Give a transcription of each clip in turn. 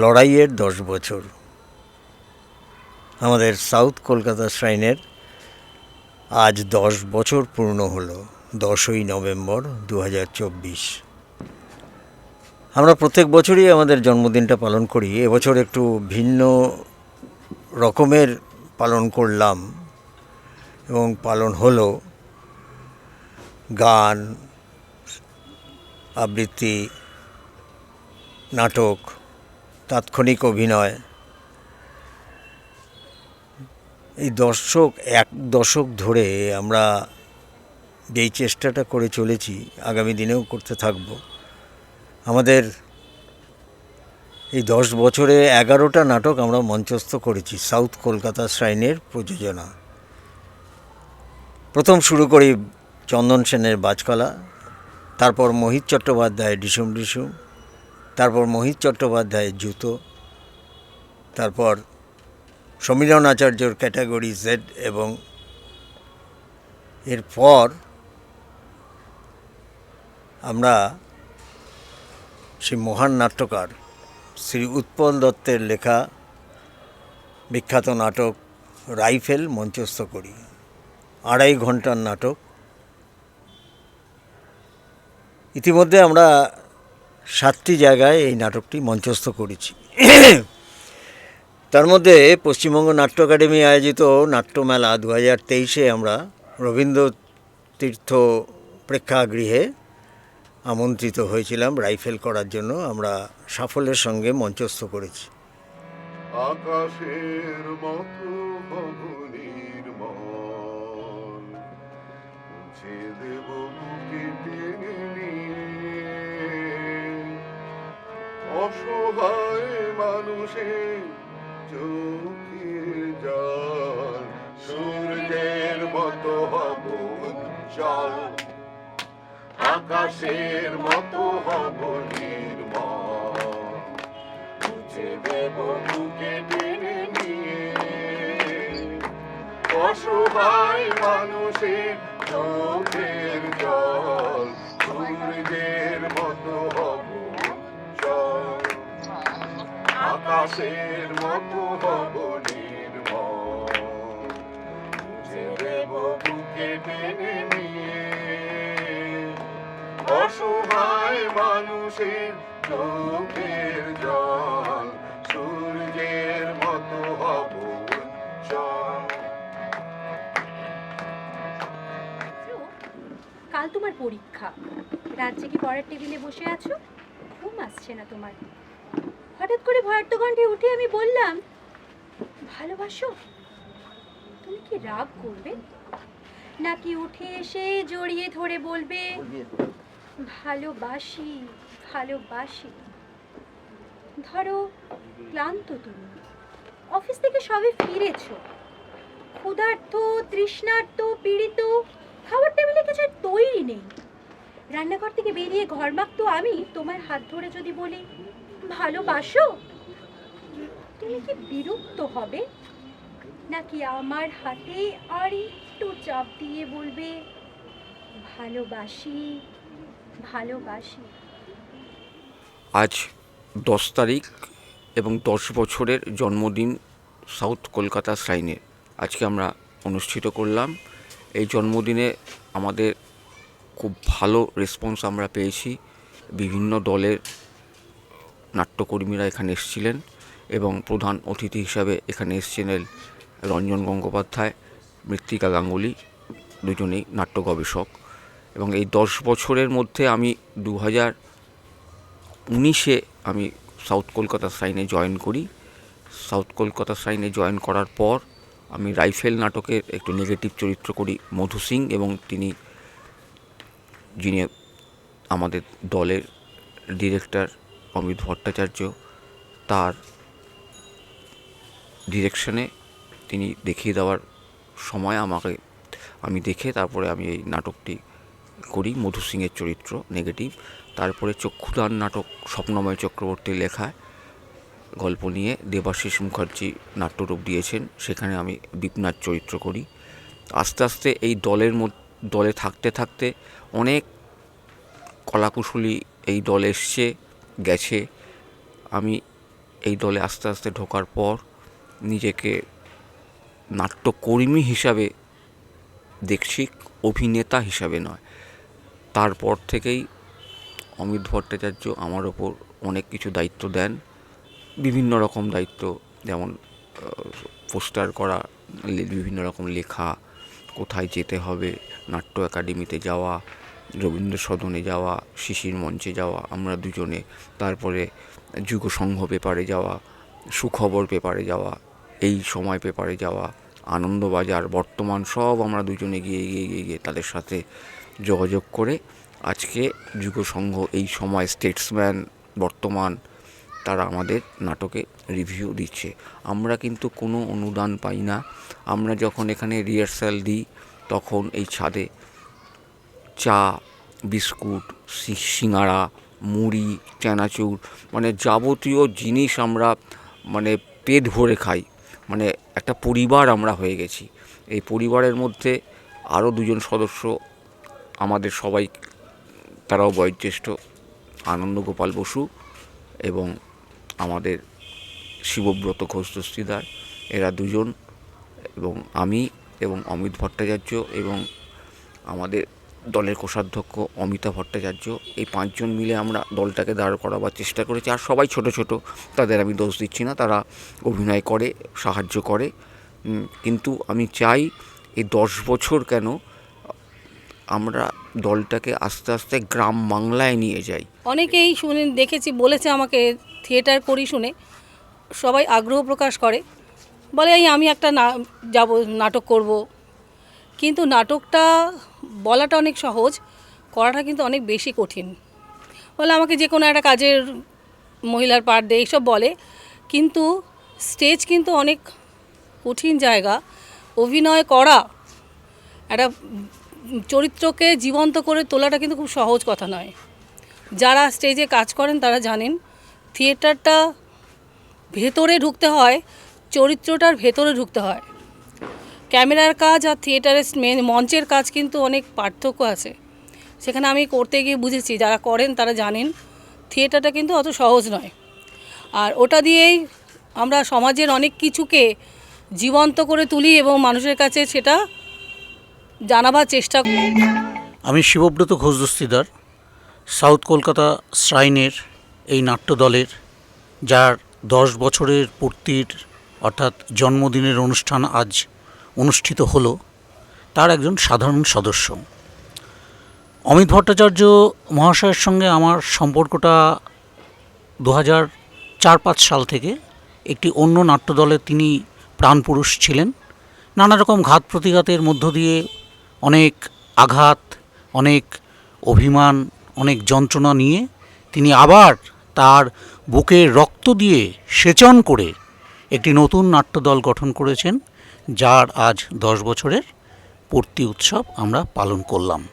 লড়াইয়ের দশ বছর। আমাদের সাউথ কলকাতা শ্রাইনের আজ দশ বছর পূর্ণ হলো, দশই নভেম্বর দু হাজার চব্বিশ। আমরা প্রত্যেক বছরই আমাদের জন্মদিনটা পালন করি, এবছর একটু ভিন্ন রকমের পালন করলাম এবং পালন হলো গান, আবৃত্তি, নাটক তাৎক্ষণিক অভিনয়। এই দর্শক, এক দশক ধরে আমরা যেই চেষ্টাটা করে চলেছি, আগামী দিনেও করতে থাকব। আমাদের এই দশ বছরে এগারোটা নাটক আমরা মঞ্চস্থ করেছি, সাউথ কলকাতা শ্রাইনের প্রযোজনা। প্রথম শুরু করি চন্দন সেনের বাজকলা, তারপর মোহিত চট্টোপাধ্যায় ডিসুম ডিসুম তারপর মোহিত চট্টোপাধ্যায়ের জুতো, তারপর সমীরণ আচার্যর ক্যাটাগরি জেড এবং এরপর আমরা সেই মহান নাট্যকার শ্রী উৎপল দত্তের লেখা বিখ্যাত নাটক রাইফেল মঞ্চস্থ করি। আড়াই ঘণ্টার নাটক। ইতিমধ্যে আমরা সাতটি জায়গায় এই নাটকটি মঞ্চস্থ করেছি। তার মধ্যে পশ্চিমবঙ্গ নাট্য একাডেমি আয়োজিত নাট্যমেলা দু হাজার তেইশে আমরা রবীন্দ্র তীর্থ প্রেক্ষাগৃহে আমন্ত্রিত হয়েছিলাম রাইফেল করার জন্য। আমরা সাফল্যের সঙ্গে মঞ্চস্থ করেছি। আকাশের মতো অসহায় মানুষের চোখের জল। সূর্যের মতো হব উজ্জ্বল আকাশের মতো হব নির্মল। মুছে টেনে নিয়ে। অসহায় মানুষের চোখের জল। আকাশের মতো হব দেব বুকে টেনে নিয়ে অসহায় মানুষের চোখের জল সূর্যের মতো হব কাল তোমার পরীক্ষা। রাজ্যে কি পড়ার টেবিলে বসে আছো? ঘুম আসছে না তোমার। হঠাৎ করে ভয়ার্থ কণ্ঠে উঠে আমি বললাম ভালোবাসো? তুমি কি রাগ করবে? নাকি উঠে এসে জড়িয়ে ধরে বলবে ভালোবাসি ভালোবাসি। ধরো ক্লান্ত তুমি। অফিস থেকে সবে ফিরেছ। ক্ষুধার্ত তৃষ্ণার্ত পীড়িত খাবার টেবিলে কিছু তৈরি নেই। রান্নাঘর থেকে বেরিয়ে ঘর মাখতো আমি তোমার হাত ধরে যদি বলি ভালোবাসো? তুমি কি বিরক্ত হবে? নাকি আমার হাতে আর একটু চাপ দিয়ে বলবে, ভালোবাসি ভালোবাসি আজ দশ তারিখ এবং দশ বছরের জন্মদিন সাউথ কলকাতা শ্রাইনে আজকে আমরা অনুষ্ঠিত করলাম। এই জন্মদিনে আমাদের খুব ভালো রেসপন্স আমরা পেয়েছি। বিভিন্ন দলের নাট্যকর্মীরা এখানে এসেছিলেন এবং প্রধান অতিথি হিসাবে এখানে এসেছিলেন রঞ্জন গঙ্গোপাধ্যায়, মৃত্তিকা গাঙ্গুলি দুজনেই নাট্য গবেষক। এবং এই দশ বছরের মধ্যে আমি দু হাজার উনিশে আমি সাউথ কলকাতা সাইনে জয়েন করি। সাউথ কলকাতা সাইনে জয়েন করার পর আমি রাইফেল নাটকের একটু নেগেটিভ চরিত্র করি, মধু সিং এবং তিনি যিনি আমাদের দলের ডিরেক্টর অমিত ভট্টাচার্য তার ডিরেকশনে তিনি দেখিয়ে দেওয়ার সময় আমাকে, আমি দেখে তারপরে আমি এই নাটকটি করি, মধু সিংয়ের চরিত্র নেগেটিভ তারপরে চক্ষুদান নাটক, স্বপ্নময় চক্রবর্তীর লেখায় গল্প নিয়ে দেবাশিস মুখার্জি নাট্যরূপ দিয়েছেন, সেখানে আমি দীপনাথ চরিত্র করি। আস্তে আস্তে এই দলের দলে থাকতে থাকতে অনেক কলাকুশলী এই দলে এসছে গেছে। আমি এই দলে আস্তে আস্তে ঢোকার পর নিজেকে নাট্যকর্মী হিসাবে দেখছি, অভিনেতা হিসাবে নয়। তারপর থেকেই অমিত ভট্টাচার্য আমার ওপর অনেক কিছু দায়িত্ব দেন। বিভিন্ন রকম দায়িত্ব, যেমন পোস্টার করা বিভিন্ন রকম লেখা, কোথায় যেতে হবে, নাট্য একাডেমিতে যাওয়া রবীন্দ্র সদনে যাওয়া, শিশির মঞ্চে যাওয়া, আমরা দুজনে, তারপরে যুগ সংঘ পেপারে যাওয়া, সুখবর পেপারে যাওয়া, এই সময় পেপারে যাওয়া, আনন্দবাজার, বর্তমান সব আমরা দুজনে গিয়ে গিয়ে গিয়ে গিয়ে তাদের সাথে যোগাযোগ করে আজকে যুগ সংঘ এই সময় স্টেটসম্যান বর্তমান, তারা আমাদের নাটকে রিভিউ দিচ্ছে। আমরা কিন্তু কোনো অনুদান পাই না। আমরা যখন এখানে রিহার্সাল দিই, তখন এই ছাদে চা, বিস্কুট সিঙাড়া মুড়ি, চানাচুর মানে যাবতীয় জিনিস আমরা মানে পেট ভরে খাই। মানে একটা পরিবার আমরা হয়ে গেছি। এই পরিবারের মধ্যে আরও দুজন সদস্য আমাদের সবাই, তারাও বয়োজ্যেষ্ঠ আনন্দ গোপাল বসু এবং আমাদের শিবব্রত ঘোষ দস্তিদার। এরা দুজন এবং আমি এবং অমিত ভট্টাচার্য এবং আমাদের দলের কোষাধ্যক্ষ অমিতা ভট্টাচার্য, এই পাঁচজন মিলে আমরা দলটাকে দাঁড় করাবার চেষ্টা করেছি। আর সবাই ছোট ছোট, তাদের আমি দোষ দিচ্ছি না, তারা অভিনয় করে, সাহায্য করে। কিন্তু আমি চাই এই দশ বছর কেন আমরা দলটাকে আস্তে আস্তে গ্রাম বাংলায় নিয়ে যাই। অনেকেই শুনে, দেখেছি, বলেছে আমাকে, থিয়েটার করি শুনে। সবাই আগ্রহ প্রকাশ করে। বলে, এই আমি একটা না, যাব, নাটক করব। কিন্তু নাটকটা বলাটা অনেক সহজ, করাটা কিন্তু অনেক বেশি কঠিন। বলে আমাকে যে কোনো একটা কাজের মহিলার পার্ট দেয় এইসব বলে, কিন্তু স্টেজ কিন্তু অনেক কঠিন জায়গা। অভিনয় করা, একটা চরিত্রকে জীবন্ত করে তোলাটা কিন্তু খুব সহজ কথা নয়। যারা স্টেজে কাজ করেন তারা জানেন থিয়েটারটা ভেতরে ঢুকতে হয়, চরিত্রটার ভেতরে ঢুকতে হয়। ক্যামেরার কাজ আর থিয়েটারের মঞ্চের কাজ কিন্তু অনেক পার্থক্য আছে। সেখানে আমি করতে গিয়ে বুঝেছি, যারা করেন তারা জানেন, থিয়েটারটা কিন্তু অত সহজ নয়। আর ওটা দিয়েই আমরা সমাজের অনেক কিছুকে জীবন্ত করে তুলি এবং মানুষের কাছে সেটা জানাবার চেষ্টা করি। আমি শিবব্রত ঘোষ দস্তিদার, সাউথ কলকাতা শ্রাইনের এই নাট্যদলের, যার দশ বছরের পূর্তির অর্থাৎ জন্মদিনের অনুষ্ঠান আজ অনুষ্ঠিত হলো তার একজন সাধারণ সদস্য। অমিত ভট্টাচার্য মহাশয়ের সঙ্গে আমার সম্পর্কটা দু হাজার চার পাঁচ সাল থেকে একটি অন্য নাট্যদলে তিনি প্রাণপুরুষ ছিলেন। নানা রকম ঘাত প্রতিঘাতের মধ্য দিয়ে অনেক আঘাত, অনেক অভিমান, অনেক যন্ত্রণা নিয়ে তিনি আবার তার বুকে রক্ত দিয়ে সেচন করে একটি নতুন নাট্যদল গঠন করেছেন। যার আজ দশ বছরের পূর্তি উৎসব আমরা পালন করলাম।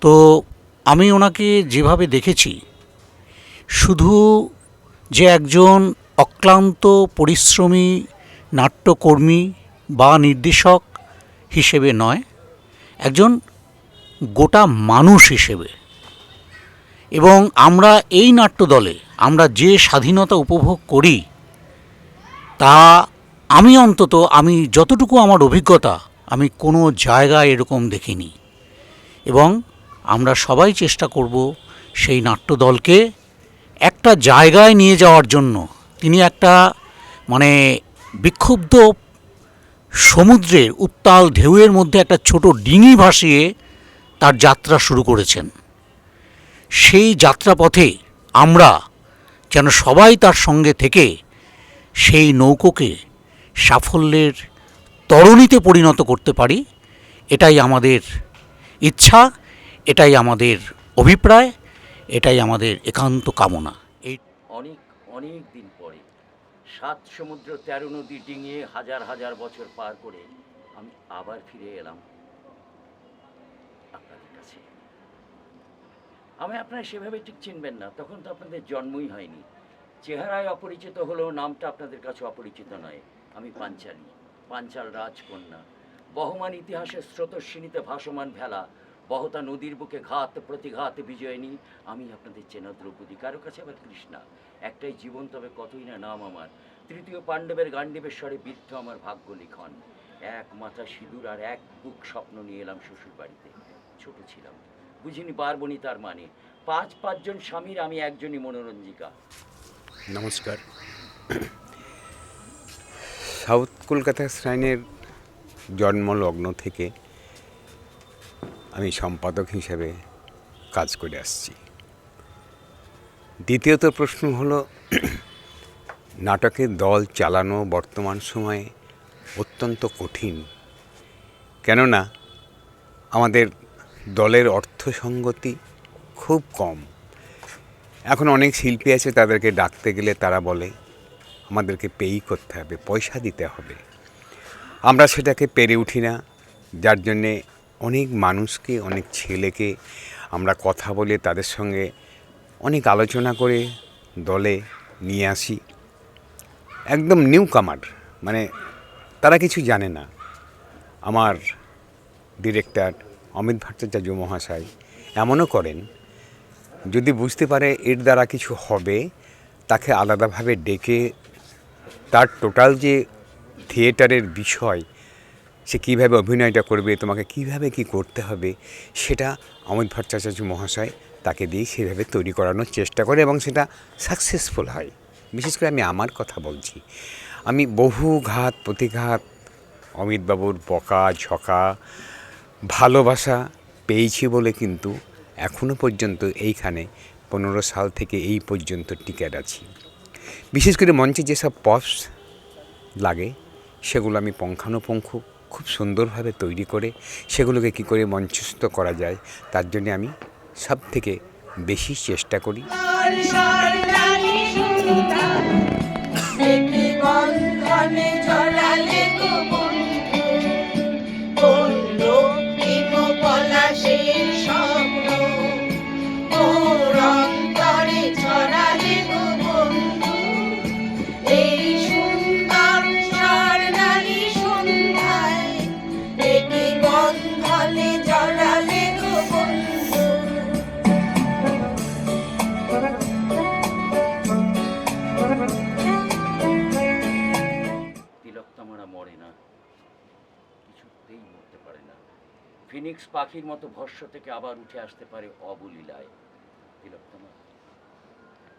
তো আমি ওনাকে যেভাবে দেখেছি, শুধু যে একজন অক্লান্ত পরিশ্রমী নাট্যকর্মী বা নির্দেশক হিসেবে নয়, একজন গোটা মানুষ হিসেবে। এবং আমরা এই নাট্যদলে আমরা যে স্বাধীনতা উপভোগ করি, তা আমি অন্তত, আমি যতটুকু আমার অভিজ্ঞতা, আমি কোনো জায়গায় এরকম দেখিনি। এবং আমরা সবাই চেষ্টা করব সেই নাট্যদলকে একটা জায়গায় নিয়ে যাওয়ার জন্য। তিনি একটা মানে বিক্ষুব্ধ সমুদ্রের উত্তাল ঢেউয়ের মধ্যে একটা ছোট ডিঙি ভাসিয়ে তার যাত্রা শুরু করেছেন। সেই যাত্রাপথে আমরা যেন সবাই তার সঙ্গে থেকে সেই নৌকোকে সাফল্যের তরণীতে পরিণত করতে পারি, এটাই আমাদের ইচ্ছা, এটাই আমাদের অভিপ্রায়, এটাই আমাদের একান্ত কামনা। এই অনেক অনেক দিন পরে, সাত সমুদ্র তেরো নদী ডিঙিয়ে হাজার হাজার বছর পার করে আমি আবার ফিরে এলাম আপনাদের কাছে। আমি আপনারা সেভাবে ঠিক চিনবেন না, তখন তো আপনাদের জন্মই হয়নি। চেহারায় অপরিচিত হলেও নামটা আপনাদের কাছে অপরিচিত নয়। আমি পাঞ্চালী, পাঞ্চাল রাজকন্যা। বহমান ইতিহাসের স্রোতস্বিনীতে ভাসমান ভেলা, বহতা নদীর বুকে ঘাত প্রতিঘাত বিজয়িনী। আমি আপনাদের চেনা দ্রৌপদী, কারও কাছে আবার কৃষ্ণা? একটাই জীবন, তবে কতই না নাম আমার। তৃতীয় পাণ্ডবের গান্ডীবের স্বরে বিদ্ধ আমার ভাগ্য লিখন এক মাথা সিঁদুর আর এক বুক স্বপ্ন নিয়ে এলাম শ্বশুর বাড়িতে। ছোট ছিলাম। বুঝিনি পারবনি তার মানে। পাঁচ, পাঁচজন স্বামীর আমি একজনই মনোরঞ্জিকা। নমস্কার। সাউথ কলকাতা শ্রাইনের জন্মলগ্ন থেকে আমি সম্পাদক হিসেবে কাজ করে আসছি। দ্বিতীয়ত প্রশ্ন হলো, নাটকের দল চালানো বর্তমান সময়ে অত্যন্ত কঠিন। কেননা, আমাদের দলের অর্থ সঙ্গতি খুব কম। এখন অনেক শিল্পী আছে তাদেরকে ডাকতে গেলে তারা বলে আমাদেরকে পেই করতে হবে, পয়সা দিতে হবে। আমরা সেটাকে পেরে উঠি না, যার জন্যে অনেক মানুষকে, অনেক ছেলেকে আমরা কথা বলে তাদের সঙ্গে অনেক আলোচনা করে দলে নিয়ে আসি। একদম নিউ কামার মানে তারা কিছু জানে না। আমার ডিরেক্টর অমিত ভট্টাচার্য মহাশয় এমনও করেন, যদি বুঝতে পারে এর দ্বারা কিছু হবে, তাকে আলাদাভাবে ডেকে তার টোটাল যে থিয়েটারের বিষয়, সে কীভাবে অভিনয়টা করবে, তোমাকে কীভাবে কি করতে হবে, সেটা অমিত ভট্টাচার্য মহাশয় তাকে দিয়ে সেভাবে তৈরি করানোর চেষ্টা করে এবং সেটা সাকসেসফুল হয়। বিশেষ করে আমি আমার কথা বলছি। আমি বহু ঘাত প্রতিঘাত অমিতবাবুর বকা, ঝকা, ভালোবাসা পেয়েছি বলে কিন্তু এখনও পর্যন্ত এইখানে পনেরো সাল থেকে এই পর্যন্ত টিকে আছি। বিশেষ করে মঞ্চে যেসব পপস লাগে, সেগুলো আমি পঙ্খানুপঙ্খ খুব সুন্দরভাবে তৈরি করে সেগুলোকে কি করে মঞ্চস্থ করা যায়, তার জন্য আমি সব থেকে বেশি চেষ্টা করি। ফিনিক্স পাখির মতো ভস্য থেকে আবার উঠে আসতে পারে অবলীলায়। তিলকতামা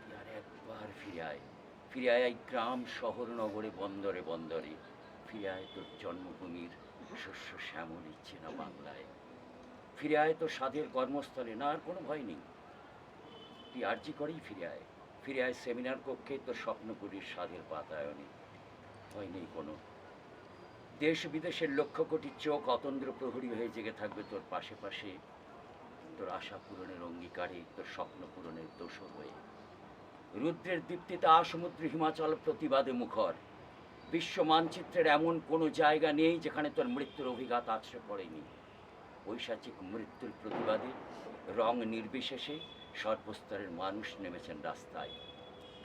তুই আর একবার ফিরে আয় ফিরে আয় গ্রাম, শহর, নগরে, বন্দরে বন্দরে। ফিরে আয় তোর জন্মভূমির শস্য শ্যামল ইচ্ছে না বাংলায়। ফিরে আয় তোর সাধের কর্মস্থলে, না আর কোনো ভয় নেই। তুই আর্জি করেই ফিরে আয় ফিরে আয় সেমিনার কক্ষে তোর স্বপ্নপুরীর স্বাদের বাতায়নে ভয় নেই কোনো দেশ বিদেশের লক্ষ কোটি চোখ অতন্দ্র প্রহরী হয়ে জেগে থাকবে তোর পাশে পাশে। তোর আশা পূরণের অঙ্গীকারে, তোর স্বপ্ন পূরণের দোষর হয়ে। রুদ্রের দীপ্তিতে আসমুদ্র হিমাচল প্রতিবাদে মুখর। বিশ্ব মানচিত্রের এমন কোনো জায়গা নেই যেখানে তোর মৃত্যুর অভিঘাত আছড়ে পড়েনি। ঐশাচিক মৃত্যুর প্রতিবাদে, রং নির্বিশেষে সর্বস্তরের মানুষ নেমেছেন রাস্তায়।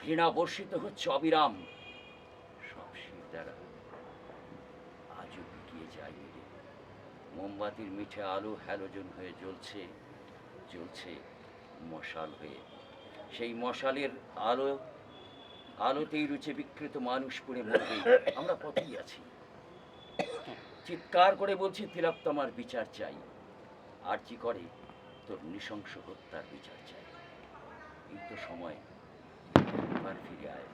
ঘৃণা বর্ষিত হচ্ছে অবিরাম। সব শির দ্বারা। বিকিয়ে মোমবাতির মিঠে আলো হ্যালোজন হয়ে জ্বলছে জ্বলছে মশাল হয়ে। সেই মশালের আলো, আলোতেই রুচে বিকৃত মানুষ পুড়ে মরবে আমরা পথেই আছি। চিৎকার করে বলছি তিলকতমার বিচার চাই। আর কি করে? তোর নৃশংস হত্যার বিচার চাই। এই তো সময় ফিরে আয়।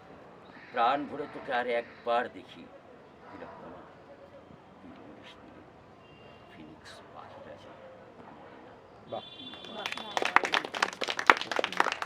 প্রাণ ভরে তোকে আর একবার দেখি তিলকতমা